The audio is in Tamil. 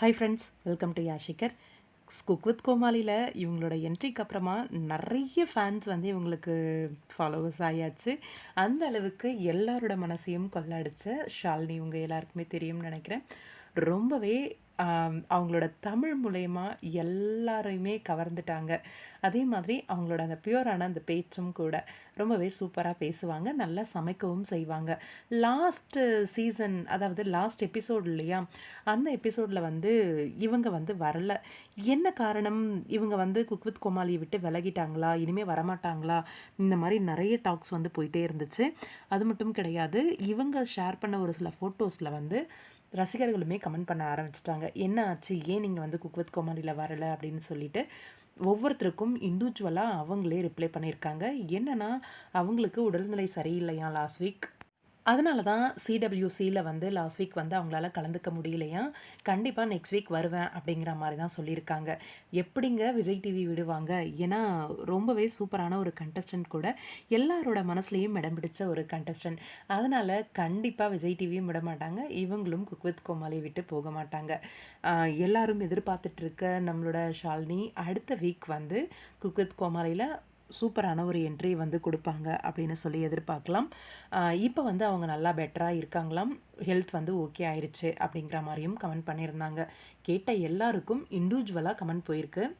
ஹாய் ஃப்ரெண்ட்ஸ் வெல்கம் டு யாஷிகர் குக் வித் கோமாளியில் இவங்களோட என்ட்ரிக்கு அப்புறமா நிறைய ஃபேன்ஸ் வந்து இவங்களுக்கு ஃபாலோவர்ஸ் ஆயாச்சு. அந்த அளவுக்கு எல்லாரோட மனசையும் கொள்ளடிச்ச ஷாலினி இவங்க எல்லாருக்குமே தெரியும்னு நினைக்கிறேன். ரொம்பவே அவங்களோட தமிழ் மூலயமா எல்லாரையுமே கவர்ந்துட்டாங்க. அதே மாதிரி அவங்களோட அந்த பியூரான அந்த பேச்சும் கூட ரொம்பவே சூப்பராக பேசுவாங்க நல்லா சமைக்கவும் செய்வாங்க. லாஸ்ட் சீசன் அதாவது லாஸ்ட் எபிசோட் இல்லையா அந்த எபிசோடில் வந்து இவங்க வந்து வரல. என்ன காரணம்? இவங்க வந்து குக் வித் கோமாளியை விட்டு விலகிட்டாங்களா? இனிமேல் வரமாட்டாங்களா? இந்த மாதிரி நிறைய டாக்ஸ் வந்து போயிட்டே இருந்துச்சு. அது மட்டும் கிடையாது இவங்க ஷேர் பண்ண ஒரு சில ஃபோட்டோஸில் வந்து ரசிகர்களுமே கமெண்ட் பண்ண ஆரம்பிச்சிட்டாங்க. என்ன ஆச்சு? ஏன் நீங்கள் வந்து குக் வித் கோமாளியில் வரலை? அப்படின்னு சொல்லிட்டு ஒவ்வொருத்தருக்கும் இண்டிவிஜுவலாக அவங்களே ரிப்ளை பண்ணியிருக்காங்க. என்னன்னா அவங்களுக்கு உடல்நிலை சரியில்லையா லாஸ்ட் வீக் அதனால தான் சிடபிள்யூசியில் வந்து லாஸ்ட் வீக் வந்து அவங்களால கலந்துக்க முடியலையா? கண்டிப்பாக நெக்ஸ்ட் வீக் வருவேன் அப்படிங்கிற மாதிரி தான் சொல்லியிருக்காங்க. எப்படிங்க விஜய் டிவி விடுவாங்க? ஏன்னா ரொம்பவே சூப்பரான ஒரு கண்டஸ்டன்ட் கூட எல்லாரோட மனசுலையும் இடம் பிடிச்ச ஒரு கண்டஸ்டன்ட் அதனால் கண்டிப்பாக விஜய் டிவியும் விட மாட்டாங்க. இவங்களும் குக் வித் கோமாளியை விட்டு போக மாட்டாங்க. எல்லாரும் எதிர்பார்த்துட்ருக்க நம்மளோட ஷாலினி அடுத்த வீக் வந்து குக் வித் கோமாளியில் சூப்பரான ஒரு என்ட்ரி வந்து கொடுப்பாங்க அப்படின்னு சொல்லி எதிர்பார்க்கலாம். இப்போ வந்து அவங்க நல்லா பெட்டராக இருக்காங்களாம். ஹெல்த் வந்து ஓகே ஆயிடுச்சு அப்படிங்கிற மாதிரியும் கமெண்ட் பண்ணியிருந்தாங்க. கேட்ட எல்லாருக்கும் இண்டிவிஜுவலாக கமெண்ட் போயிருக்கு.